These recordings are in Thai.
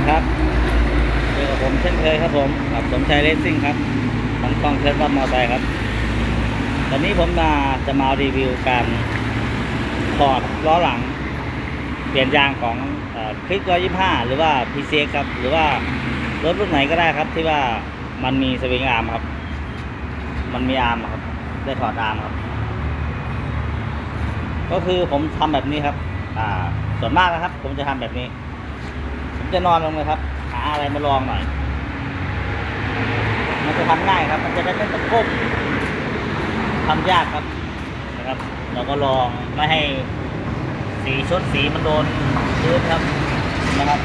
ดีครับเจอกับผมเช่นเคยครับผมกับสมชายเลสซิ่งครับทั้งกล้องเทสรถมอเตอร์ไซค์ครับ ตอนนี้ผมมาจะมารีวิวการถอดล้อหลัง เปลี่ยนยางของคลิกร้อยยี่ห้าหรือว่า PC ครับ หรือว่ารถรุ่นไหนก็ได้ครับ ที่ว่ามันมีสวิงอาร์มครับ มันมีอาร์มครับ ได้ถอดอาร์มครับ ก็คือผมทำแบบนี้ครับ อ่า ส่วนมากนะครับ ผมจะทำแบบนี้ ผมจะนอนลงเลยครับ หาอะไรมาลองหน่อย มันจะทำง่ายครับ มันจะได้ไม่ต้องก้มทำยากครับนะครับ เราก็ลองไม่ให้สีชุดสีมันโดนพื้นครับนะครับ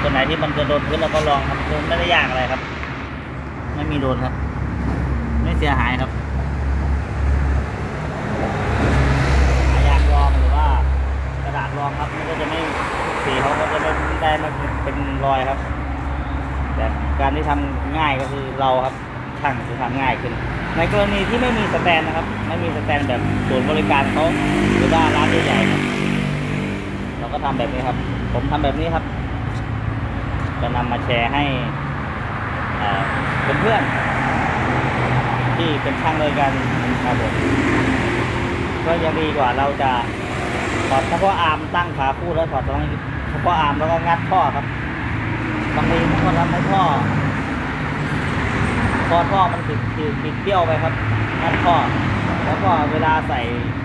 ตัวไหนที่มันจะโดนพื้นเราก็ลองครับไม่ได้ยากอะไรครับ ไม่มีโดนครับ ไม่เสียหายครับหายางรองหรือว่ากระดาษรองครับมันก็จะไม่สีเขาก็จะไม่ได้ไม่เป็นรอยครับ แต่การที่ทำง่ายก็คือ เราครับช่างจะทำง่ายขึ้น ในกรณีที่ไม่มีสแตนนะครับ ไม่มีสแตนแบบศูนย์บริการเขาหรือว่าร้านใหญ่ๆเราก็ทำแบบนี้ครับ ผมทำแบบนี้ครับ จะนำมาแชร์ให้เอ่อเพื่อนๆที่เป็นช่างด้วยกันครับผมก็ยังดีกว่าเราจะถอดเฉพาะอาร์มตั้งขาคู่แล้วถอดเฉพาะอาร์มแล้วก็งัดท่อครับบางทีมันก็ทำให้ท่อ พอท่อมันติดติดติดเปี้ยวไปครับงัดท่อแล้วก็เวลาใส่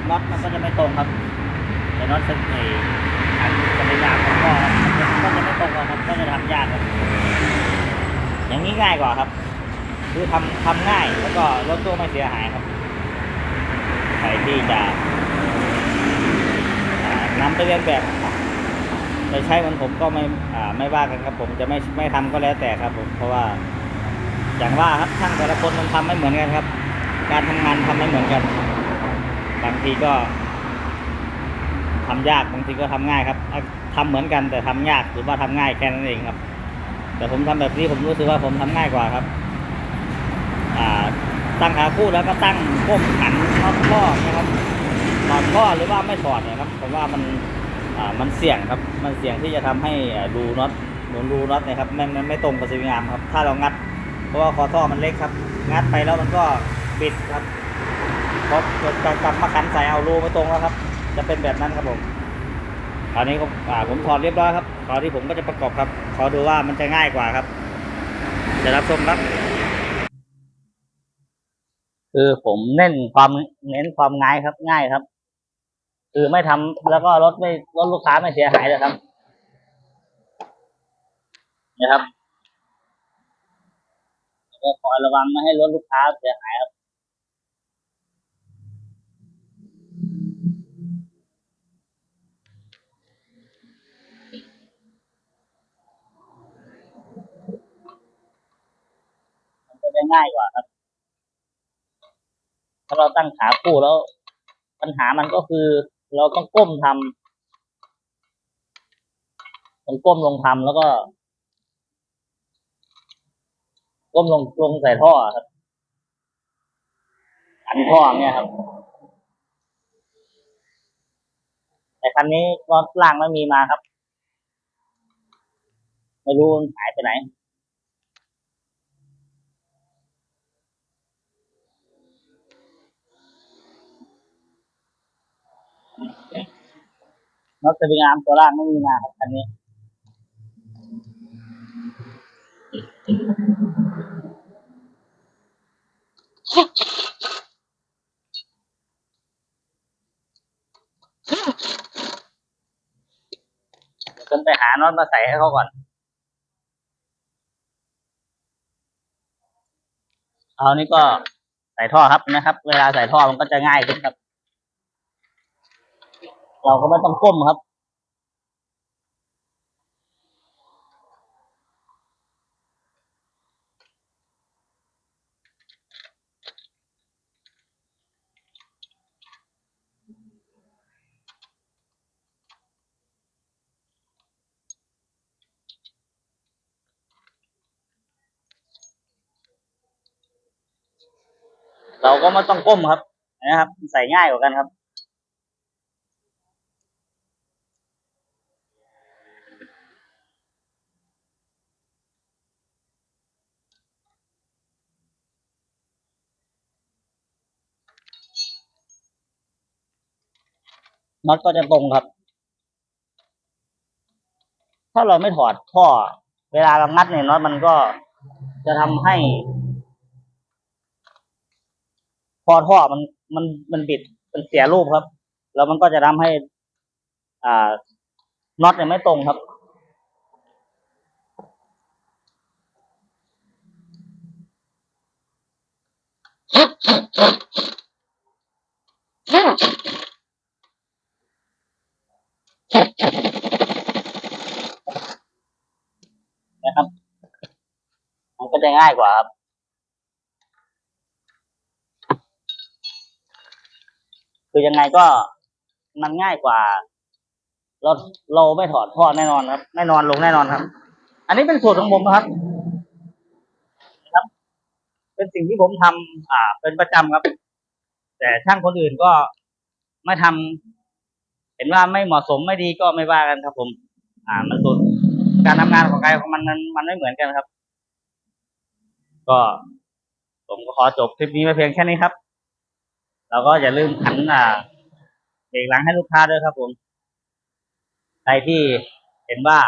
น็อตมันก็จะไม่ตรงครับแต่น็อตส้นไอ้อันจะไปยางของท่อมันก็จะไม่ตรงครับก็จะทำยากครับอย่างนี้ง่ายกว่าครับ คือทำทำง่ายแล้วก็รถตู้ไม่เสียหายครับใครที่จะอ่านำไปเรียนแบบไปใช้เหมันผมก็ไม่ไม่ว่ากันครับ ผมจะไม่ไม่ทำก็แล้วแต่ครับผมเพราะว่า อย่างว่าครับช่างแต่ละคนมันทำไม่เหมือนกันครับ การทำงานทำไม่เหมือนกัน บางทีก็ทำยากบางทีก็ทำง่ายครับอะทำเหมือนกันแต่ทำยากหรือว่าทำง่ายแค่นั้นเองครับ แต่ผมทำแบบนี้ผมรู้สึกว่าผมทำง่ายกว่าครับอ่าตั้งขาคู่แล้วก็ตั้งก้มขันน็อตข้อนะครับถอดข้อหรือว่าไม่ถอดนี่ยครับผมว่ามันอ่ามันเสี่ยงครับ มันเสี่ยงที่จะทำให้รูน็อตหนุนรูน็อตนะครับไม่ไม่ไม่ตรงกับสวิงามครับ ถ้าเรางัด เพราะว่าคอท่อมันเล็กครับ งัดไปแล้วมันก็ปิดครับพอจะกลับมาขันใส่เอารูไม่ตรงแล้วครับ จะเป็นแบบนั้นครับผมคราวนี้ก็ผมถอดเรียบร้อยครับคราวนี้ผมก็จะประกอบครับ ขอดูว่ามันจะง่ายกว่าครับจะรับชมครับ คือผมเน้นความเน้นความง่ายครับง่ายครับ คือไม่ทำแล้วก็รถไม่รถลูกค้าไม่เสียหายเลยครับนะครับ ก็คอยระวังไม่ให้รถลูกค้าเสียหายครับมันจะได้ง่ายกว่าครับ ถ้าเราตั้งขาคู่แล้ว ปัญหามันก็คือ เราต้องก้มทำต้องก้มลงทำแล้วก็ ก้มลงลงใส่ท่อครับอันท่อเนี่ยครับแต่คันนี้น็อล่างไม่มีมาครับ ไม่รู้หายไปไหนน็อตสวิงอามตัวล่างไม่มีมาครับคันนี้ จนไปหาน็อตมาใส่ให้เขาก่อน เอานี่ก็ใส่ท่อครับนะครับ เวลาใส่ท่อมันก็จะง่ายขึ้นครับ เราก็ไม่ต้องก้มครับ เราก็ไม่ต้องก้มครับนะครับ ใส่ง่ายกว่ากันครับ น็อตก็จะตรงครับ ถ้าเราไม่ถอดท่อ เวลาเรางัดเนี่ยน็อตมันก็จะทำให้ พอท่อมันมันมันบิดมันเสียรูปครับ แล้วมันก็จะทำให้ อ่าน็อตเนี่ยไม่ตรงครับ นะครับ มันก็จะง่ายกว่าครับ คือยังไงก็มันง่ายกว่า เราเราไม่ถอดท่อแน่นอนครับ แน่นอนลงแน่นอนครับ อันนี้เป็นสูตรของผมนะครับครับ เป็นสิ่งที่ผมทำอ่า เป็นประจำครับ แต่ช่างคนอื่นก็ไม่ทำเห็นว่าไม่เหมาะสมไม่ดีก็ไม่ว่ากันครับ ผม อ่า มันสูตรการทำงานของใครของมันมันมันไม่เหมือนกันครับ ก็ผมก็ขอจบคลิปนี้ไปเพียงแค่นี้ครับ แล้วก็อย่าลืมขันอ่าเบรกหลังให้ลูกค้าด้วยครับผมใครที่เห็นว่า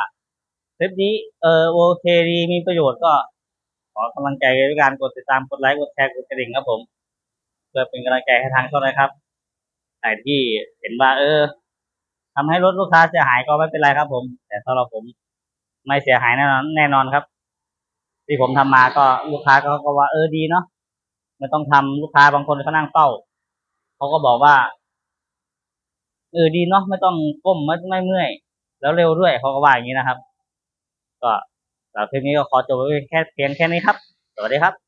คลิปนี้เออโอเคดีมีประโยชน์ก็ขอกำลังใจด้วยการกดติดตามกดไลค์กดแชร์กดกระดิ่งครับผมเพื่อเป็นกำลังใจให้ทางช่องนะครับใครที่เห็นว่า เออทำให้รถลูกค้าเสียหายก็ไม่เป็นไรครับผม แต่สำหรับผมไม่เสียหายแน่นอนแน่นอนครับ ที่ผมทำมาก็ลูกค้าก็ก็ว่าเออดีเนาะไม่ต้องทำลูกค้าบางคนเขานั่งเฝ้า เขาก็บอกว่าเออดีเนาะไม่ต้องก้มไม่ไม่เมื่อยแล้วเร็วด้วยเขาก็ว่าอย่างนี้นะครับ ก็สำหรับคลิปนี้ก็ขอจบไว้แค่เพียงแค่นี้ครับ สวัสดีครับ